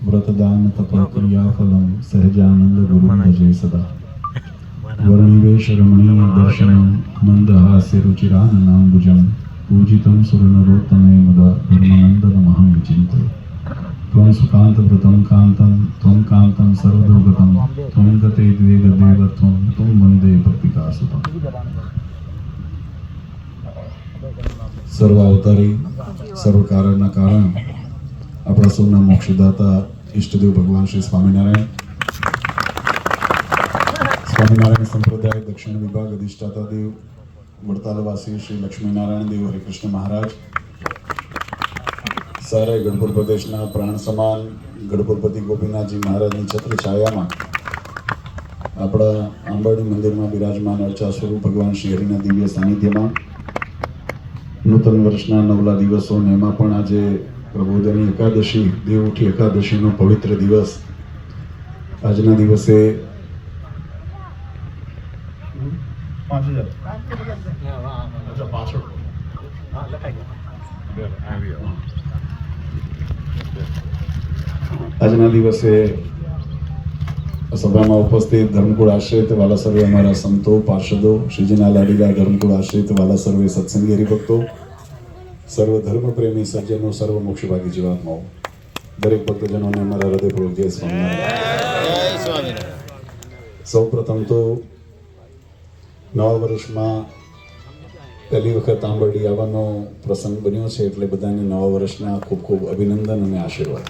વ્રતદાન તપક્રિયાફલમ સહજાનંદ ગુરુ ભજે સદા વર્ણિવેશ રમણીય દર્શનમ મંદહાસ્યરુચિરાનનાંબુજમ પૂજિતમ સુરનરોત્તમે મુદા બ્રહ્માનંદનમહં વિચિંતયે ત્વં સુકાંતવ્રતં કાંતં ત્વં કાંતં સર્વદોગતં ત્વં ગતે દ્વેગદેવ ત્વં ત્વં વંદે ભક્તિકાસુતમ સર્વ અવતારી સર્વ કારણના કારણ આપણા સૌના મોક્ષદાતા ઈષ્ટદેવ ભગવાન શ્રી સ્વામિનારાયણ સ્વામિનારાયણ સંપ્રદાય દક્ષિણ વિભાગ અધિષ્ઠાતા દેવ વડતાલવાસી શ્રી લક્ષ્મીનારાયણ દેવ હરિકૃષ્ણ મહારાજ સારા ગઢપુર પ્રદેશના પ્રાણ સમાન ગઢપુરપતિ ગોપીનાથજી મહારાજની છત્ર છાયામાં આપણા આંબાડી મંદિરમાં બિરાજમાન અર્ચા સ્વરૂપ ભગવાન શ્રી હરિના દિવ્ય સાનિધ્યમાં નૂતન વર્ષના નવલા દિવસો ને એમાં પણ આજે પ્રબોધની એકાદશી, દેવઉઠી એકાદશીનો પવિત્ર દિવસ. આજના દિવસે આજના દિવસે સભામાં ઉપસ્થિત ધર્મકુળ આશ્રિત વાલા સર્વે અમારા સંતો, પાર્ષદો, શ્રીજીના લાડીલા ધર્મકુળ આશ્રિત વાલા સર્વે સત્સંગી હરિભક્તો સર્વ ધર્મ પ્રેમી સજ્જનો, સર્વ મોક્ષભાગી જીવાત્માઓ. દરેક ભક્તજનોને અમારા હૃદયપૂર્વક જય સ્વામિનારાયણ. સૌ પ્રથમ તો નવા વર્ષમાં પહેલી વખત આંબરડી આવવાનો પ્રસંગ બન્યો છે એટલે બધાને નવા વર્ષના ખૂબ ખૂબ અભિનંદન અને આશીર્વાદ.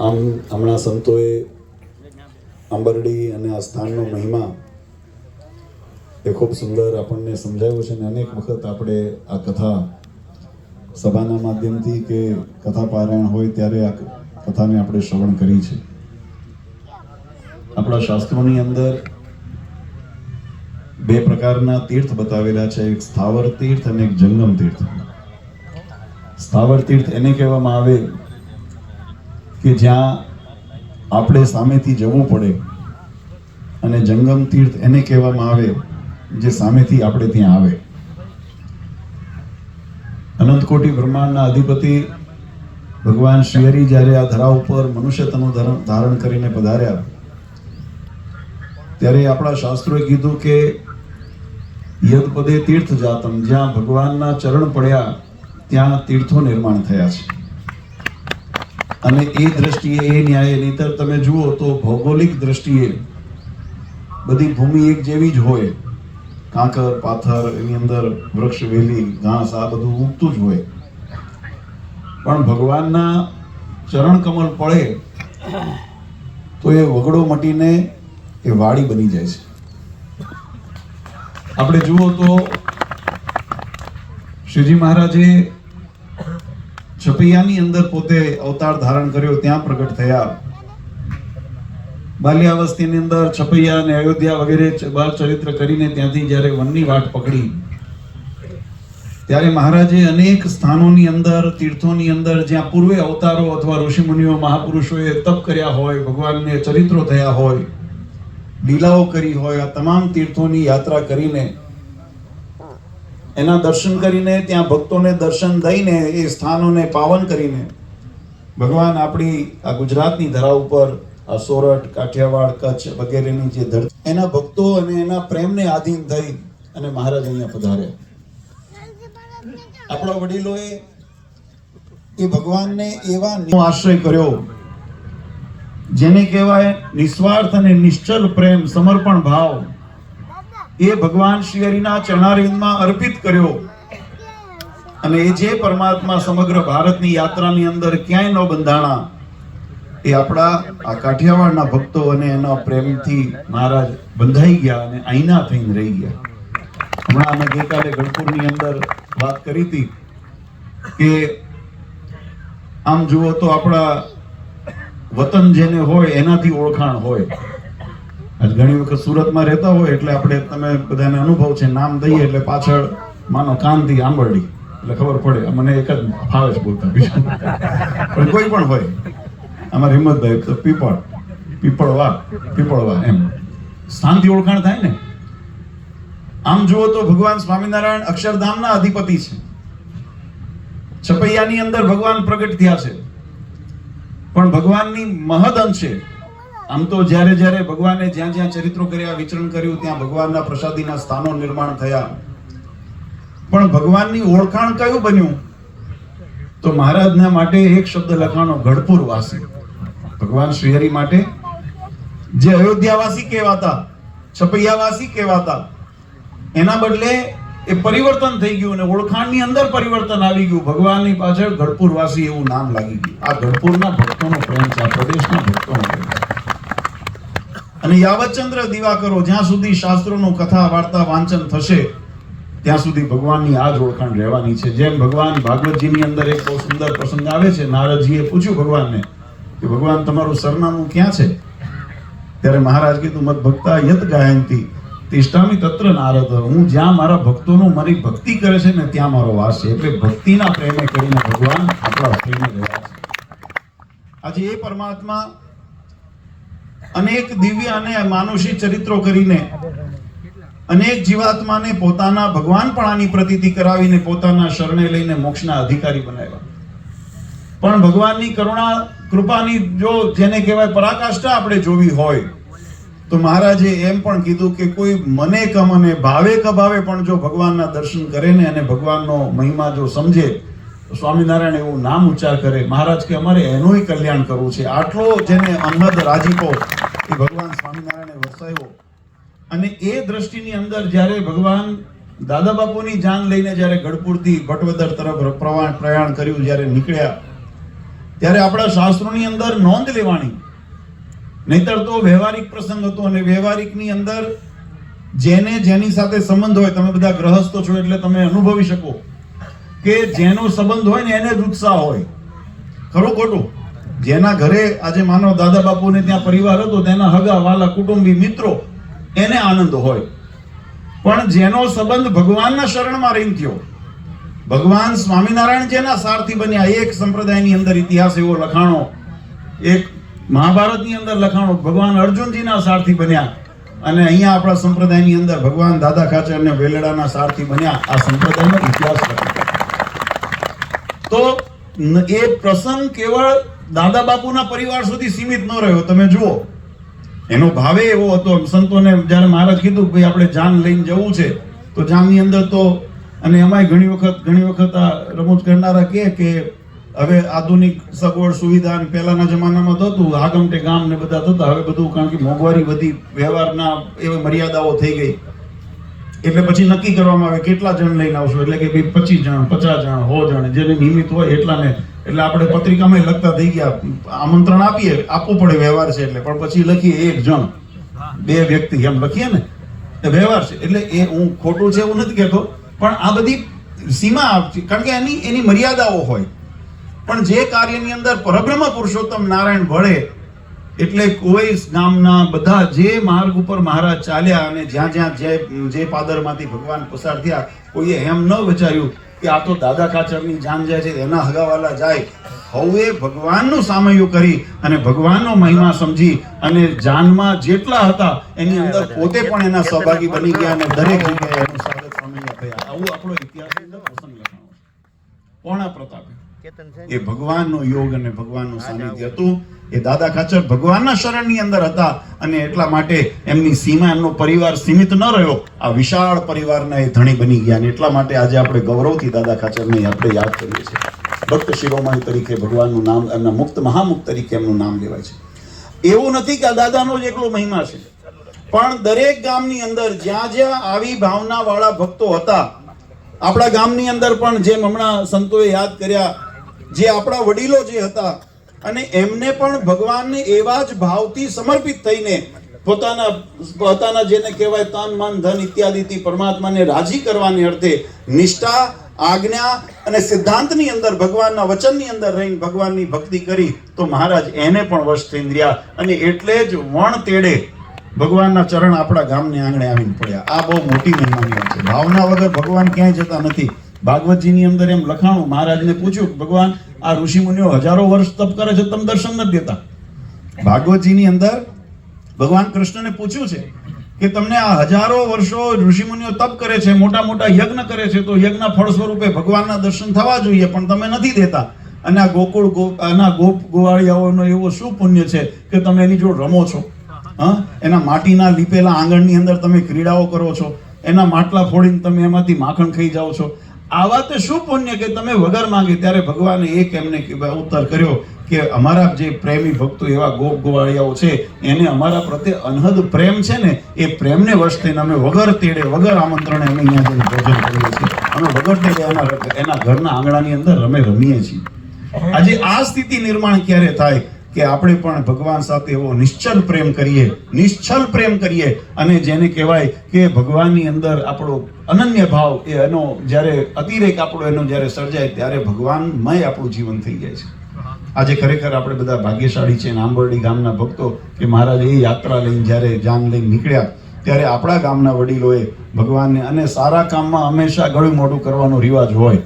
આમ હમણાં સંતોએ આંબરડી અને આ સ્થાનનો મહિમા એ ખૂબ સુંદર આપણને સમજાવ્યું છે અને અનેક વખત આપણે આ કથા સભાના માધ્યમથી કે કથા પારાયણ હોય ત્યારે આ કથાને આપણે શ્રવણ કરી છે. આપણા શાસ્ત્રોની અંદર બે પ્રકારના તીર્થ બતાવેલા છે, એક સ્થાવર તીર્થ અને એક જંગમ તીર્થ. સ્થાવર તીર્થ એને કહેવામાં આવે કે જ્યાં આપણે સામેથી જવું પડે અને જંગમ તીર્થ એને કહેવામાં આવે જે સામેથી આપણે ત્યાં આવે. અનંતકોટી બ્રહ્માંડના અધિપતિ ભગવાન શ્રીહરિ જ્યારે આ ધરા ઉપર મનુષ્ય તનું ધારણ કરીને પધાર્યા, ત્યારે આપણા શાસ્ત્રોએ કીધું કે યદપદે તીર્થ જાતમ જ્યાં ભગવાનના ચરણ પડ્યા, ત્યાં તીર્થો નિર્માણ થયા છે. અને એ દ્રષ્ટિએ એ ન્યાય, નહીતર તમે જુઓ તો ભૌગોલિક દ્રષ્ટિએ બધી ભૂમિ એક જેવી જ હોય. કાંકર, પાથર, એની અંદર વૃક્ષ, વેલી, ઘાસ, આ બધું ઉગતું જ હોય. પણ ભગવાનના ચરણ કમળ પડે તો એ વગડો મટીને એ વાડી બની જાય છે. આપણે જુઓ તો શ્રીજી મહારાજે છપૈયાની અંદર પોતે અવતાર ધારણ કર્યો, ત્યાં પ્રગટ થયા. બાલ્યાવસ્થાની અંદર છપૈયા અને અયોધ્યા વગેરે બાલ ચરિત્ર કરીને ત્યાંથી જ્યારે વનની વાટ પકડી, ત્યારે મહારાજે અનેક સ્થાનોની અંદર, તીર્થોની અંદર, જ્યાં પૂર્વે અવતારો અથવા ઋષિમુનિઓ, મહાપુરુષોએ તપ કર્યા હોય, ભગવાનને ચરિત્રો થયા હોય, લીલાઓ કરી હોય, આ તમામ તીર્થોની યાત્રા કરીને, એના દર્શન કરીને, ત્યાં ભક્તોને દર્શન દઈને, એ સ્થાનોને પાવન કરીને, ભગવાન આપણી આ ગુજરાતની ધરા ઉપર સોરઠ, કાઠિયાવાડ, કચ્છ વગેરેની જે ધરતી એના ભક્તો અને એના પ્રેમને આધીન થઈ અને મહારાજ અહીંયા પધાર્યા. આપણા વડીલોએ એ ભગવાનને એવા આશ્રય કર્યો, જેને કહેવાય નિસ્વાર્થ અને નિશ્ચલ પ્રેમ, સમર્પણ ભાવ. એ ભગવાન શ્રી હરિના ચરણારવિંદમાં અર્પિત કર્યો. અને એ જે પરમાત્મા સમગ્ર ભારતની યાત્રાની અંદર ક્યાંય ન બંધાણા એ આપણા આ કાઠિયાવાડના ભક્તો અને એના પ્રેમથી મહારાજ બંધાઈ ગયા અને આઈના થઈને રહી ગયા. હમણાં અમે ગઈકાલે ગણપુરની અંદર વાત કરી હતી કે આમ જુઓ તો આપણા વતન જેને હોય એનાથી ઓળખાણ હોય. ઘણી વખત સુરતમાં રહેતા હોય એટલે આપણે તમે બધાને અનુભવ છે, નામ દઈએ એટલે પાછળ માનો કાનથી આંબરડી. એટલે ખબર પડે મને એક જ ફાવે છે બોલતા પણ કોઈ પણ હોય. અમારા હિંમતભાઈ તો પીપળ, પીપળવા પીપળવા એમ. સ્થાનથી ઓળખાણ થાય ને? આમ જુઓ તો ભગવાન સ્વામિનારાયણ અક્ષરધામના અધિપતિ છે. છપૈયાની અંદર ભગવાન પ્રગટ થયા છે. પણ ભગવાનની મહદ અંશે આમ તો જ્યારે જ્યારે ભગવાને જ્યાં જ્યાં ચરિત્રો કર્યા, વિચરણ કર્યું, ત્યાં ભગવાનના પ્રસાદીના સ્થાનો નિર્માણ થયા. પણ ભગવાનની ઓળખાણ કયું બન્યું? તો મહારાજના માટે એક શબ્દ લખાણો, ગઢપુર વાસી. ભગવાન શ્રીહરિ માટે. જે અયોધ્યાવાસી કહેવાતા, છપૈયાવાસી કહેવાતા, એના બદલે એ પરિવર્તન થઈ ગયું અને ઓળખાણની અંદર પરિવર્તન આવી ગયું. ભગવાનની પાછળ ગઢપુરવાસી એવું નામ લાગી ગયું. આ ગઢપુરના ભક્તોનો પ્રેમ છે, આ પ્રદેશના ભક્તોનો પ્રેમ અને યાવતચંદ્ર દીવા કરો જ્યાં સુધી શાસ્ત્રોનો કથા, વાર્તા, વાંચન થશે, ત્યાં સુધી ભગવાનની આ જ ઓળખાણ રહેવાની છે. જેમ ભગવાન ભાગવતજીની અંદર એક બહુ સુંદર પ્રસંગ આવે છે, નારદજીએ પૂછ્યું ભગવાનને કે ભગવાન તમારું સરનામું ક્યાં છે? ત્યારે મહારાજ કીધું મત ભક્તા યત ગાયંતી, તિષ્ઠામી તત્ર નારદ, હું જ્યાં મારા ભક્તોનો મારી ભક્તિ કરે છે ને ત્યાં મારો વાસ છે. એટલે ભક્તિના પ્રેમે કરીને ભગવાન આપણા પ્રેમે રહ્યા છે. આજે એ પરમાત્મા અનેક દિવ્ય અને માનુષી ચરિત્રો કરીને અનેક જીવાત્માને પોતાના ભગવાનપણાની પ્રતીતિ કરાવીને પોતાના શરણે લઈને મોક્ષના અધિકારી બનાવ્યા. પણ ભગવાનની કરુણા કૃપાની જો જેને કહેવાય પરાકાષ્ઠા આપણે જોવી હોય, તો મહારાજે એમ પણ કીધું કે કોઈ મને ક મને ભાવે ક ભાવે પણ જો ભગવાનના દર્શન કરે ને અને ભગવાનનો મહિમા જો સમજે, તો સ્વામિનારાયણ એવું નામ ઉચ્ચાર કરે, મહારાજ, કે અમારે એનુંય કલ્યાણ કરવું છે. આટલો જેને અંગદ રાજીપો એ ભગવાન સ્વામિનારાયણે વસાયો અને એ દ્રષ્ટિની અંદર જ્યારે ભગવાન દાદા બાપુની જાન લઈને જ્યારે ગઢપુરથી ભટવદર તરફ પ્રવાણ પ્રયાણ કર્યું, જ્યારે નીકળ્યા ત્યારે આપણા શાસ્ત્રોની અંદર નોંધ લેવાની. નહીતર તો વ્યવહારિક પ્રસંગ હતો અને વ્યવહારિકની અંદર જેને જેની સાથે સંબંધ હોય, તમે બધા ગ્રહસ્થો છો એટલે તમે અનુભવી શકો કે જેનો સંબંધ હોય ને એને જ ઉત્સાહ હોય. ખરું ખોટું? જેના ઘરે આજે માનો દાદા બાપુને ત્યાં પરિવાર હતો, તેના હગા, વાલા, કુટુંબી, મિત્રો, એને આનંદ હોય. પણ જેનો સંબંધ ભગવાનના શરણમાં રહીને થયો ભગવાન સ્વામિનારાયણ જેના સારથી બન્યા, એક સંપ્રદાયની અંદર ઇતિહાસ એવો લખાણો, એક મહાભારતની અંદર લખાણો, ભગવાન અર્જુનજીના સારથી બન્યા અને અહીંયા આપણા સંપ્રદાયની અંદર ભગવાન દાદા ખાચર અને વેલડાના સારથી બન્યા. આ સંપ્રદાયનો ઇતિહાસ તો એ પ્રસંગ કેવળ દાદા બાપુના પરિવાર સુધી સીમિત ન રહ્યો. તમે જુઓ, એનો ભાવે એવો હતો. સંતોને જ્યારે મહારાજ કીધું ભાઈ આપણે જાન લઈને જવું છે, તો જાનની અંદર તો અને એમાંય ઘણી વખત ઘણી વખત આ રમૂજ કરનારા કહે કે હવે આધુનિક સગવડ સુવિધા અને પહેલાના જમાનામાં તો હતું આગમટે ગામ ને બધા થતા, હવે બધું કારણ કે મોંઘવારી વધી, વ્યવહારના એવી મર્યાદાઓ થઈ ગઈ. એટલે પછી નક્કી કરવામાં આવે કેટલા જણ લઈને આવશો? એટલે કે ભાઈ પચીસ જણ, પચાસ જણ, સો જણ, જેને નિયમિત હોય એટલાને એટલે આપણે પત્રિકામાં લખતા થઈ ગયા. આમંત્રણ આપીએ, આપવું પડે, વ્યવહાર છે એટલે. પણ પછી લખીએ એક જણ, બે વ્યક્તિ, એમ લખીએ ને. વ્યવહાર છે. એટલે એ હું ખોટું છે એવું નથી કહેતો. પણ આ બધી સીમા આપતી, કારણ કે એની એની મર્યાદાઓ હોય. પણ જે કાર્યની અંદર પરબ્રહ્મ પુરુષોત્તમ નારાયણ વળે, એટલે કોઈ ગામના બધા જે માર્ગ ઉપર મહારાજ ચાલ્યા અને જ્યાં જ્યાં જે જે પાદરમાંથી ભગવાન પસાર થયા, કોઈએ એમ ન વિચાર્યું કે આ તો દાદા કાચરની જાન જાય છે, એના હગાવાલા જાય. હવે ભગવાનનું સામયું કરી અને ભગવાનનો મહિમા સમજી અને જાનમાં જેટલા હતા, એની અંદર પોતે પણ એના સહભાગી બની ગયા અને દરેક જગ્યાએ સ્વાગત થયા આવું આપણો ઇતિહાસની અંદર પ્રસંગ લખાણો કોણા પ્રતાપે એ ભગવાનનો યોગ અને ભગવાનનું સાનિધ્ય હતું. એ દાદા ખાચર ભગવાનના શરણની અંદર હતા અને એટલા માટે એમની સીમા એમનો પરિવાર સીમિત ન રહ્યો. આ વિશાળ પરિવારના એ ધણી બની ગયા અને એટલા માટે આજે આપણે ગૌરવથી દાદા ખાચરને આપણે યાદ કરીએ છીએ. ભક્ત શિરોમણી તરીકે ભગવાનનું નામ એમના મુક્ત મહામુક્ત તરીકે એમનું નામ લેવાય છે. એવું નથી કે આ દાદાનો જ એકલો મહિમા છે. પણ દરેક ગામની અંદર જ્યાં જ્યાં આવી ભાવના વાળા ભક્તો હતા, આપણા ગામની અંદર પણ જેમ હમણાં સંતોએ યાદ કર્યા, જે આપણા વડીલો જે હતા, અને એમને પણ ભગવાનને એવા જ ભાવથી સમર્પિત થઈને પોતાના પોતાના જેને કહેવાય તન, મન, ધન ઇત્યાદિથી પરમાત્માને રાજી કરવાની અર્થે નિષ્ઠા, આજ્ઞા અને સિદ્ધાંતની અંદર, ભગવાનના વચનની અંદર રહીને ભગવાનની ભક્તિ કરી, તો મહારાજ એને પણ વશ થઈ અને એટલે જ વણ તેડે ભગવાનના ચરણ આપણા ગામને આંગણે આવીને પડ્યા. આ બહુ મોટી મહિમાની છે. ભાવના વગર ભગવાન ક્યાંય જતા નથી. ભાગવતજીની અંદર એમ લખાણું મહારાજને પૂછ્યું કે, ભગવાન, આ ઋષિ મુનિઓ હજારો વર્ષ તપ કરે છે, તમે દર્શન નથી દેતા. ભાગવતજીની અંદર ભગવાન કૃષ્ણને પૂછ્યું છે કે, તમને આ હજારો વર્ષો ઋષિમુનિઓ તપ કરે છે, મોટા મોટા યજ્ઞ કરે છે, તો યજ્ઞના ફળ સ્વરૂપે ભગવાનના દર્શન થવા જોઈએ, પણ તમે નથી દેતા. અને આ ગોકુળ ગો, આના ગોપ ગોવાળિયાઓનો એવો શું પુણ્ય છે કે, તમે એની જોડે રમો છો. હા? એના માટીના લીપેલા આંગણની અંદર તમે ક્રીડાઓ કરો છો. એના માટલા ફોડીને તમે એમાંથી માખણ ખાઈ જાઓ છો. આવા તો શું પુણ્ય કે તમે વગર માંગે ત્યારે ભગવાને એક એમને ઉત્તર કર્યો કે અમારા જે પ્રેમી ભક્તો એવા ગોપ ગોવાળિયાઓ છે, એને અમારા પ્રત્યે અનહદ પ્રેમ છે ને, એ પ્રેમને વશ થઈને અમે વગર તેડે, વગર આમંત્રણે અમે અહીંયા જઈને ભોજન કરીએ છીએ. અમે વગર તેડે એના એના ઘરના આંગણાની અંદર અમે રમીએ છીએ. આજે આ સ્થિતિ નિર્માણ ક્યારે થાય? કે આપણે પણ ભગવાન સાથે એવો નિશ્ચલ પ્રેમ કરીએ, નિશ્ચલ પ્રેમ કરીએ અને જેને કહેવાય કે ભગવાનની અંદર આપણો અનન્ય ભાવ એ એનો જ્યારે અતિરેક આપણો એનો જ્યારે સર્જાય ત્યારે ભગવાનમય આપણું જીવન થઈ જાય છે. આજે ખરેખર આપણે બધા ભાગ્યશાળી છે આંબરડી ગામના ભક્તો કે મહારાજ એ યાત્રા લઈને જ્યારે જાન લઈને નીકળ્યા, ત્યારે આપણા ગામના વડીલોએ ભગવાનને અને સારા કામમાં હંમેશા ગળું મોઢું કરવાનો રિવાજ હોય.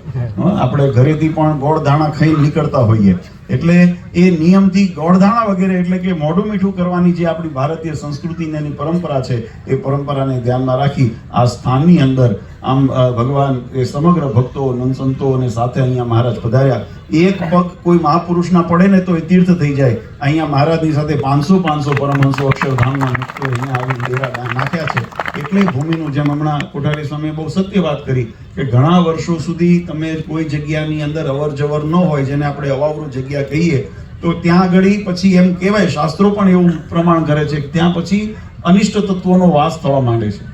આપણે ઘરેથી પણ ગોળ દાણા ખાઈને નીકળતા હોઈએ. એટલે એ નિયમથી ગોળધાણા વગેરે એટલે કે મોઢું મીઠું કરવાની જે આપણી ભારતીય સંસ્કૃતિને એની પરંપરા છે, એ પરંપરાને ધ્યાનમાં રાખી આ સ્થાનની અંદર આમ ભગવાન એ સમગ્ર ભક્તો, નંદસંતો અને સાથે અહીંયા મહારાજ પધાર્યા. એક પગ કોઈ મહાપુરુષના પડે ને તો એ તીર્થ થઈ જાય. અહીંયા મહારાજની સાથે પાંચસો પાંચસો પરમહંસો અક્ષરધામના મુક્તો અહીંયા આવી નાખ્યા છે. એટલે ભૂમિનું, જેમ હમણાં કોઠારી સ્વામીએ બહુ સત્ય વાત કરી કે ઘણા વર્ષો સુધી તમે કોઈ જગ્યાની અંદર અવર જવર ન હોય, જેને આપણે અવાવરું જગ્યા કહીએ, તો ત્યાં આગળ પછી એમ કહેવાય, શાસ્ત્રો પણ એવું પ્રમાણ કરે છે કે ત્યાં પછી અનિષ્ટ તત્વોનો વાસ થવા માંડે છે.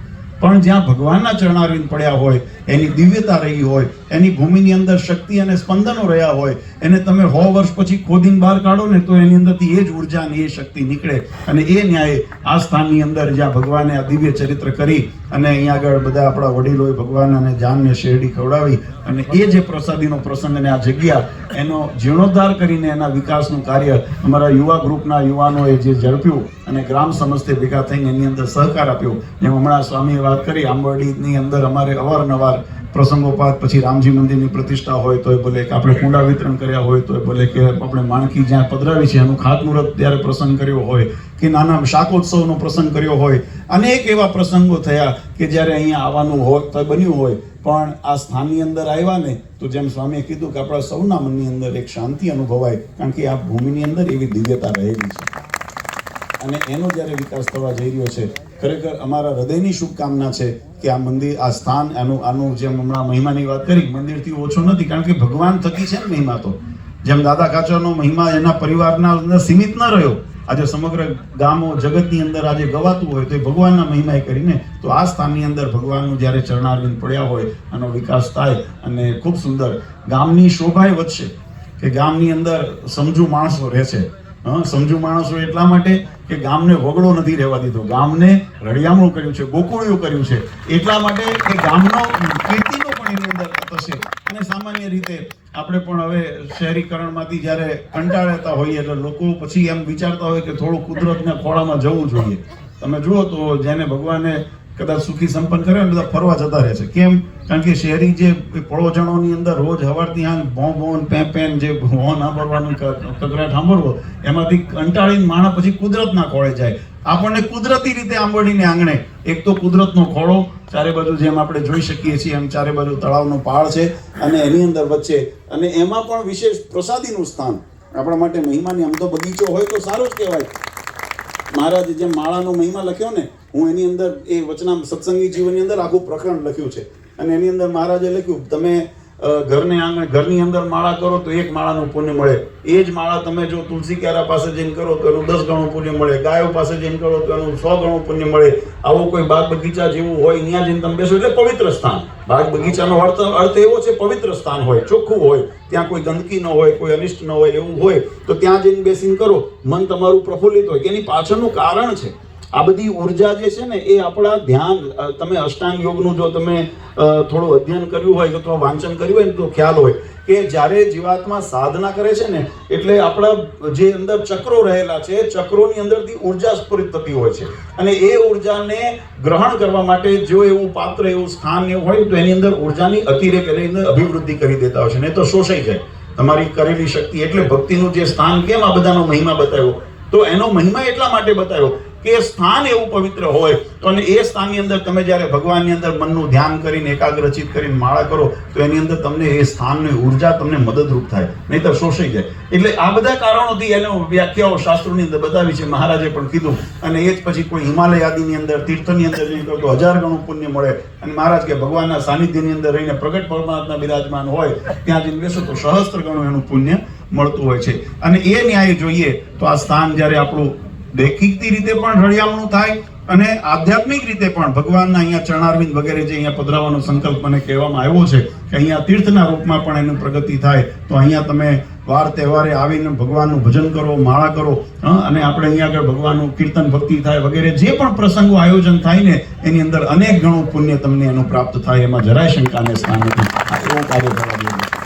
પણ જ્યાં ભગવાનના ચરણારવિંદ પડ્યા હોય, એની દિવ્યતા રહી હોય એની ભૂમિની અંદર શક્તિ અને સ્પંદનો રહ્યા હોય, એને તમે સો વર્ષ પછી ખોદીને બહાર કાઢો ને, તો એની અંદરથી એ જ ઊર્જા અને એ શક્તિ નીકળે. અને એ ન્યાય આ સ્થાનની અંદર જ્યાં ભગવાને આ દિવ્ય ચરિત્ર કરી અને અહીંયા આગળ બધા આપણા વડીલોએ ભગવાન અને જાનને શેરડી ખવડાવી અને એ જે પ્રસાદીનો પ્રસંગ અને આ જગ્યા, એનો જીર્ણોદ્ધાર કરીને એના વિકાસનું કાર્ય અમારા યુવા ગ્રુપના યુવાનોએ જે ઝડપ્યું અને ગ્રામ સમસ્તે ભેગા થઈને એની અંદર સહકાર આપ્યો. જેમ હમણાં સ્વામીએ વાત કરી, આંબરડીની અંદર અમારે અવારનવાર પ્રસંગોપાત પછી રામજી મંદિરની પ્રતિષ્ઠા હોય તોય ભલે કે આપણે કુંડા વિતરણ કર્યા હોય તોય ભલે કે આપણે માણકી જ્યાં પધરાવી છે એનું ખાતમુહૂર્ત ત્યારે પ્રસંગ કર્યો હોય કે નાના શાકોત્સવનો પ્રસંગ કર્યો હોય. અનેક એવા પ્રસંગો થયા કે જ્યારે અહીંયા આવવાનું હોય તો બન્યું હોય. પણ આ સ્થાનની અંદર આવ્યા ને તો જેમ સ્વામીએ કીધું કે આપણા સૌના મનની અંદર એક શાંતિ અનુભવાય, કારણ કે આ ભૂમિની અંદર એવી દિવ્યતા રહેલી છે. અને એનો જ્યારે વિકાસ થવા જઈ રહ્યો છે ખરેખર અમારા હૃદયની શુભકામના છે કે આ મંદિર, આ સ્થાન, આનું આનું જેમ હમણાં મહિમાની વાત કરી, મંદિરથી ઓછો નથી, કારણ કે ભગવાન થકી છે ને મહિમા તો. જેમ દાદા કાચાનો મહિમા એના પરિવારના અંદર સીમિત ન રહ્યો, આજે સમગ્ર ગામો જગતની અંદર આજે ગવાતું હોય તો એ ભગવાનના મહિમાએ કરીને તો આ સ્થાનની અંદર ભગવાનનું જ્યારે ચરણારવિંદ પડ્યા હોય, આનો વિકાસ થાય અને ખૂબ સુંદર ગામની શોભાએ વધશે કે ગામની અંદર સમજુ માણસો રહે છે સમજુ માણસો એટલા માટે કે ગામને વગડો નથી રહેવા દીધો. ગામને રળિયામણું કર્યું છે, ગોકુળિયું કર્યું છે. એટલા માટે કે ગામનો કીર્તિનો પણ એની અંદર થશે અને સામાન્ય રીતે આપણે પણ હવે શહેરીકરણમાંથી જ્યારે કંટાળતા હોઈએ એટલે લોકો પછી એમ વિચારતા હોય કે થોડું કુદરતના ખોળામાં જવું જોઈએ. તમે જુઓ તો જેને ભગવાને કદાચ સુખી સંપન્ન કરે બધા ફરવા જતા રહે છે. કેમ? કારણ કે શહેરી જે પડોજણોની અંદર રોજ હવારથી આ ભોં ભોન પે પેન જે હોન સાંભળવાનું કગરાટ સાંભળવો એમાંથી કંટાળીને માણસ પછી કુદરતના ખોળે જાય. આપણને કુદરતી રીતે આંબળીને આંગણે. એક તો કુદરતનો ખોળો, ચારે બાજુ જેમ આપણે જોઈ શકીએ છીએ એમ ચારે બાજુ તળાવનો પહાડ છે અને એની અંદર વચ્ચે. અને એમાં પણ વિશેષ પ્રસાદીનું સ્થાન. આપણા માટે મહિમાની આમ તો બગીચો હોય તો સારું જ કહેવાય. મહારાજે જેમ માળાનો મહિમા લખ્યો ને, હું એની અંદર એ વચના સત્સંગી જીવનની અંદર આખું પ્રકરણ લખ્યું છે. અને એની અંદર મહારાજે લખ્યું, તમે ઘરને આંગણે, ઘરની અંદર માળા કરો તો એક માળાનું પુણ્ય મળે. એ જ માળા તમે જો તુલસી ક્યારા પાસે જઈને કરો તો એનું દસ ગણું પુણ્ય મળે. ગાયો પાસે જઈને કરો તો એનું સો ગણું પુણ્ય મળે. આવો કોઈ બાગ બગીચા જેવું હોય, ત્યાં જઈને તમે બેસો એટલે પવિત્ર સ્થાન. બાગ બગીચાનો અર્થ અર્થ એવો છે, પવિત્ર સ્થાન હોય, ચોખ્ખું હોય. ત્યાં કોઈ ગંદકી ન હોય, કોઈ અનિષ્ટ ન હોય, એવું હોય, તો ત્યાં જઈને બેસીને કરો. મન તમારું પ્રફુલ્લિત હોય. એની પાછળનું કારણ છે. આ બધી ઊર્જા જે છે ને, એ આપણા ધ્યાન તમે અષ્ટાંગ યોગનું જો તમે થોડું અધ્યયન કર્યું હોય અથવા વાંચન કર્યું હોય ને, તો ખ્યાલ હોય કે જ્યારે જીવાત્મા સાધના કરે છે ને, એટલે આપણા જે અંદર ચક્રો રહેલા છે, ચક્રોની અંદરથી ઊર્જા સ્ફુરિત થતી હોય છે. અને એ ઉર્જાને ગ્રહણ કરવા માટે જો એવું પાત્ર, એવું સ્થાન એવું હોય તો એની અંદર ઉર્જાની અતિરેક એની અંદર અભિવૃદ્ધિ કરી દેતા હોય છે. નહીં તો શોષાઈ જાય. તમારી કરેલી શક્તિ એટલે ભક્તિનું જે સ્થાન કેમ આ બધાનો મહિમા બતાવ્યો? તો એનો મહિમા એટલા માટે બતાવ્યો કે એ સ્થાન એવું પવિત્ર હોય, તો અને એ સ્થાનની અંદર તમે જ્યારે ભગવાનની અંદર મનનું ધ્યાન કરીને એકાગ્રચિત કરીને માળા કરો, તો એની અંદર તમને એ સ્થાનની ઊર્જા તમને મદદરૂપ થાય, નહીતર શોષાઈ જાય. એટલે આ બધા કારણોથી એનો વ્યાખ્યાઓ શાસ્ત્રોની અંદર બતાવી છે, મહારાજે પણ કીધું. અને એ જ પછી કોઈ હિમાલય આદિની અંદર, તીર્થની અંદર જઈને તો હજાર ગણું પુણ્ય મળે, અને મહારાજ કે ભગવાનના સાનિધ્યની અંદર રહીને પ્રગટ પરમાત્મા બિરાજમાન હોય, ત્યાં જઈને બેસો તો સહસ્ત્ર ગણું એનું પુણ્ય મળતું હોય છે. અને એ ન્યાય જોઈએ, તો આ સ્થાન જ્યારે આપણું દેખીતી રીતે પણ રળિયામણું થાય અને આધ્યાત્મિક રીતે પણ ભગવાનના અહીંયા ચરણારવિંદ વગેરે જે અહીંયા પધરાવાનો સંકલ્પ મને કહેવામાં આવ્યો છે કે અહીંયા તીર્થના રૂપમાં પણ એનું પ્રગતિ થાય તો અહીંયા તમે વાર તહેવારે આવીને ભગવાનનું ભજન કરો માળા કરો હં, અને આપણે અહીંયા આગળ ભગવાનનું કીર્તન ભક્તિ થાય વગેરે જે પણ પ્રસંગો આયોજન થાય ને એની અંદર અનેક ગણું પુણ્ય તમને એનું પ્રાપ્ત થાય એમાં જરાય શંકાને સ્થાન નથી આ એવું કાર્ય કરવા.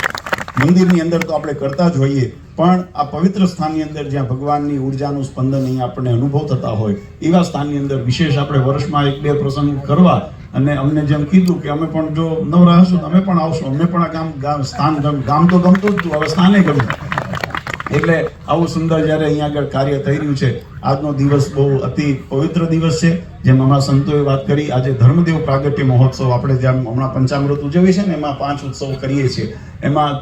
મંદિરની અંદર તો આપણે કરતા જ હોઈએ, પણ આ પવિત્ર સ્થાનની અંદર જ્યાં ભગવાનની ઉર્જાનું સ્પંદન અહીં આપણને અનુભવ થતા હોય, એવા સ્થાનની અંદર વિશેષ આપણે વર્ષમાં એક બે પ્રસંગ કરવા અને અમને જેમ કીધું કે અમે પણ જો નવરા હશું અમે પણ આવશું, અમને પણ આ ગામ ગામ, સ્થાન ગમ- તો ગમતું જ હતું, હવે સ્થાને ગમ્યું એટલે આવું સુંદર જ્યારે અહીંયા આગળ કાર્ય થઈ રહ્યું છે, આજનો દિવસ બહુ અતિ પવિત્ર દિવસ છે. જેમ હમણાં સંતોએ વાત કરી, આજે ધર્મદેવ પ્રાગટ્ય મહોત્સવ આપણે જેમ હમણાં પંચામૃત ઉજવીએ છીએ ને, એમાં પાંચ ઉત્સવ કરીએ છીએ. એમાં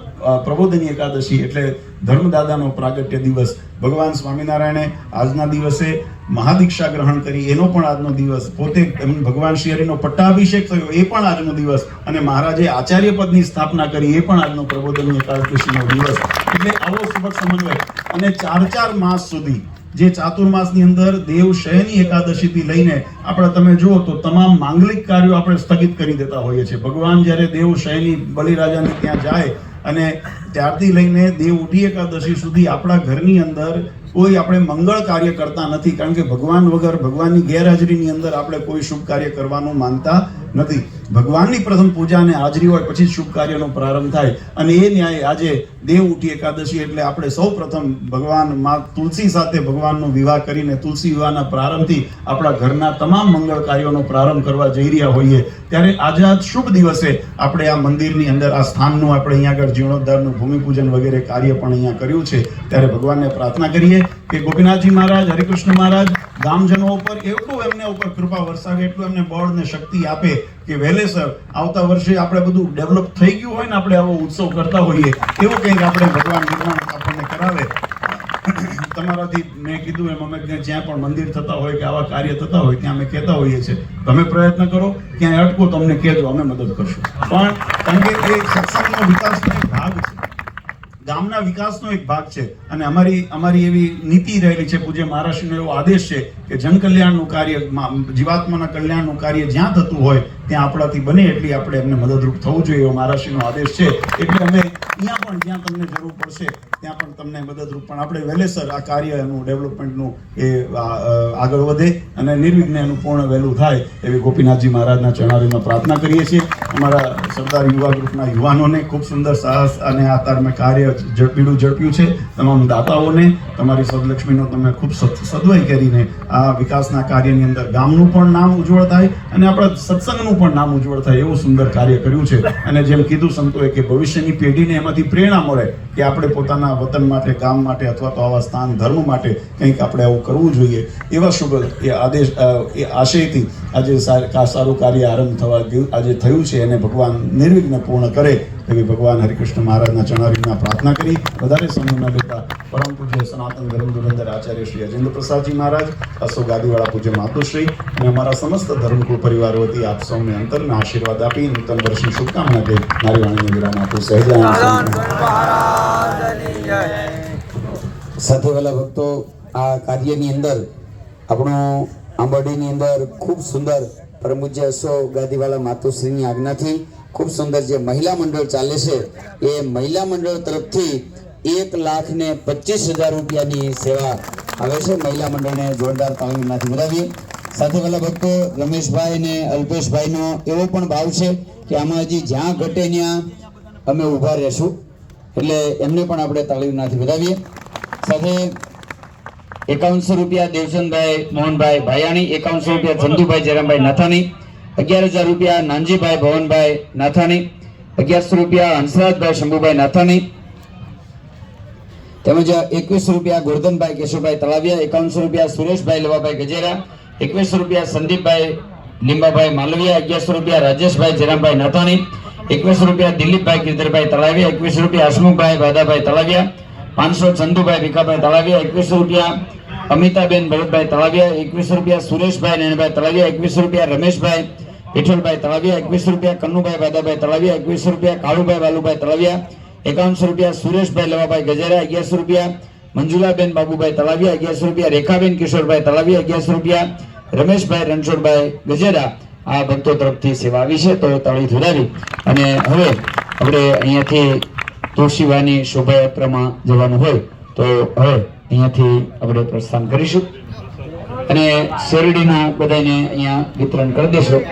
પ્રબોધની એકાદશી એટલે ધર્મદાદાનો પ્રાગટ્ય દિવસ. ભગવાન સ્વામિનારાયણે આજના દિવસે મહાદીક્ષા ગ્રહણ કરી, એનો પણ આજનો દિવસ, પોતે ભગવાન શ્રી હરિનો પટ્ટાભિષેક થયો, એ પણ આજનો દિવસ, અને મહારાજે આચાર્ય પદની સ્થાપના કરી, એ પણ આજનો પ્રબોધન એકાદશીનો દિવસ. એટલે આવો સુબક સમન્વય. અને ચાર ચાર માસ સુધી, જે ચાતુર્માસની અંદર દેવ શયની એકાદશીથી લઈને આપણે તમે જુઓ તો તમામ માંગલિક કાર્યો આપણે સ્થગિત કરી દેતા હોઈએ છીએ. ભગવાન જ્યારે દેવ શયની બલિરાજાને ત્યાં જાય અને ત્યારથી લઈને દેવ ઉઠી એકાદશી સુધી આપણા ઘરની અંદર કોઈ આપણે મંગળ કાર્ય કરતા નથી. કારણ કે ભગવાન વગર, ભગવાનની ગેરહાજરીની અંદર આપણે કોઈ શુભ કાર્ય કરવાનું માનતા નથી. ભગવાનની પ્રથમ પૂજા હાજરી હોય પછી શુભ કાર્યનો પ્રારંભ થાય. અને એ ન્યાય આજે દેવ ઉઠી એકાદશી એટલે આપણે સૌ પ્રથમ ભગવાનમાં તુલસી સાથે ભગવાનનો વિવાહ કરીને તુલસી વિવાહના પ્રારંભથી આપણા ઘરના તમામ મંગળ કાર્યોનો પ્રારંભ કરવા જઈ રહ્યા હોઈએ. ત્યારે આજે આ શુભ દિવસે આપણે આ મંદિરની અંદર, આ સ્થાનનું આપણે અહીંયા આગળ જીર્ણોદ્ધારનું ભૂમિપૂજન વગેરે કાર્ય પણ અહીંયા કર્યું છે. ત્યારે ભગવાનને પ્રાર્થના કરીએ કે ગોપીનાથજી મહારાજ, હરિકૃષ્ણ મહારાજ, ગામજનો ઉપર એટલું એમને ઉપર કૃપા વરસાવે, એટલું એમને બળ ને શક્તિ આપે કે વહેલેસર આવતા વર્ષે આપણે બધું ડેવલપ થઈ ગયું હોય ને આપણે આવો ઉત્સવ કરતા હોઈએ. એવું કંઈક આપણે ભગવાન નિર્માણ આપણને કરાવે. તમારાથી મેં કીધું એમ, અમે જ્યાં પણ મંદિર થતા હોય કે આવા કાર્ય થતા હોય ત્યાં અમે કહેતા હોઈએ છીએ. તમે પ્રયત્ન કરો, ક્યાંય અટકો, તમને કહેજો, અમે મદદ કરશું. પણ કારણ કે એ સત્સંગનો વિકાસનો ભાગ છે. ગામના વિકાસનો એક ભાગ છે અને અમારી અમારી એવી નીતિ રહેલી છે પૂજ્ય મહારાષ્ટ્રનો એવો આદેશ છે કે જન કલ્યાણનું કાર્ય જીવાત્માના કલ્યાણનું કાર્ય જ્યાં થતું હોય, ત્યાં આપણાથી બને એટલી આપણે એમને મદદરૂપ થવું જોઈએ એવો મહારાષ્ટ્રનો આદેશ છે. એટલે અમે અહીંયા પણ જ્યાં તમને જરૂર પડશે, ત્યાં પણ તમને મદદરૂપ પણ આપણે વહેલેસર આ કાર્ય એનું ડેવલપમેન્ટનું એ આગળ વધે અને નિર્વિઘ્ને એનું પૂર્ણ વહેલું થાય એવી ગોપીનાથજી મહારાજના ચરણારીમાં પ્રાર્થના કરીએ છીએ. અમારા સરદાર યુવા ગ્રુપના યુવાનોને ખૂબ સુંદર સાહસ અને આ તારમે કાર્ય ઝડપીડું ઝડપ્યું છે. તમામ દાતાઓને, તમારી સદલક્ષ્મીનો તમે ખૂબ સદવાઈ કરીને આ વિકાસના કાર્યની અંદર ગામનું પણ નામ ઉજ્જવળ થાય અને આપણા સત્સંગનું પણ નામ ઉજ્જવળ થાય એવું સુંદર કાર્ય કર્યું છે. અને જેમ કીધું સંતોએ કે ભવિષ્યની પેઢીને એમાંથી પ્રેરણા મળે કે આપણે પોતાના વતન માટે, ગામ માટે અથવા તો આવા સ્થાન, ધર્મ માટે કંઈક આપણે આવું કરવું જોઈએ. એવા શુભ એ આદેશ એ આશયથી આજે સારું કાર્ય આરંભ થવા આજે થયું છે એને ભગવાન નિર્વિઘ્ન પૂર્ણ કરે એવી ભગવાન હરિકૃષ્ણ મહારાજના ચરણારીમાં પ્રાર્થના કરી. વધારે સમય ન લેતા પરમ પૂજ્ય સનાતન ધર્મ ધુરંધર આચાર્ય શ્રી અજેન્દ્ર પ્રસાદજી મહારાજ, અશોક ગાદીવાળા પૂજ્ય માતુશ્રી અને અમારા સમસ્ત ધર્મકુળ પરિવાર વતી આપ સૌને અંતરના આશીર્વાદ આપી નૂતન વર્ષની શુભકામના દઈ મારી વાણીને વિરામ આપું. સાથે વાલા ભક્તો, આ કાર્યની અંદર, આપણો આંબરડીની અંદર ખૂબ સુંદર પરમ પૂજ્ય અશો ગાદીવાલા માતુશ્રીની આજ્ઞાથી ખૂબ સુંદર જે મહિલા મંડળ ચાલે છે, એ મહિલા મંડળ તરફથી એક લાખ ને પચીસ હજાર રૂપિયાની સેવા આવે છે. મહિલા મંડળને જોરદાર તાલીમમાંથી વધાવીએ. સાથે વાલા ભક્તો, રમેશભાઈ અને અલ્પેશભાઈનો એવો પણ ભાવ છે કે આમાં હજી જ્યાં ઘટે ત્યાં અમે ઊભા રહેશું. એટલે એમને પણ આપણે તાલીમનાથી વધાવીએ. સાથે એકાવનસો રૂપિયા દેવચંદભાઈ, મોહનભાઈ ભાયાણી, એકાવનસો રૂપિયા ચંદુભાઈ જયરામભાઈ નાથાણી અગિયાર હજાર રૂપિયા નાનજીભાઈ ભવનભાઈ નાથાણી, અગિયારસો રૂપિયા હંસરાજભાઈ શંભુભાઈ નાથાણી, તેમજ એકવીસ રૂપિયા ગોરધનભાઈ કેશુભાઈ તળાવિયા, એકાવનસો રૂપિયા સુરેશભાઈ લેવાભાઈ ગજેરા એકવીસો રૂપિયા સંદીપભાઈ લીંબાભાઈ માલવિયા, અગિયારસો રૂપિયા રાજેશભાઈ જયરામભાઈ નાથાણી, એકવીસ રૂપિયા દિલીપભાઈ ગિરધરભાઈ તળાવિયા, એકવીસ રૂપિયા હસમુખભાઈ ભાદાભાઈ તળાવિયા, પાંચસો ચંદુભાઈ ભીખાભાઈ તળાવિયા, એકવીસો રૂપિયા અમિતાબેન ભરતભાઈ તળાવિયા, એકવીસ રૂપિયા સુરેશભાઈ નેણભાઈ તળાવિયા, એકવીસો રૂપિયા રમેશભાઈ વિઠ્ઠલભાઈ તળાવિયા, એકવીસ રૂપિયા કન્નુભાઈ વાદાભાઈ તળાવિયા, એકવીસ રૂપિયા, કાળુભાઈ વાલુભાઈ તળાવિયા, એકાવનસો રૂપિયા, સુરેશભાઈ લેવાભાઈ ગજેરા, અગિયારસો રૂપિયા, મંજુલાબેન બાબુભાઈ તળાવિયા, અગિયારસો રૂપિયા, રેખાબેન કિશોરભાઈ તળાવિયા, અગિયારસો રૂપિયા, રમેશભાઈ રણછોડભાઈ ગજેરા આ ભક્તો તરફથી સેવા આવી છે, તો તળી ધુરાવી અને હવે આપણે અહીંયાથી તુલસીવાની શોભાયાત્રામાં જવાનું હોય, તો હવે અહીંયાથી આપણે પ્રસ્થાન કરીશું. અને શેરડીનું બધાને અહીંયા વિતરણ કરી દઈશું.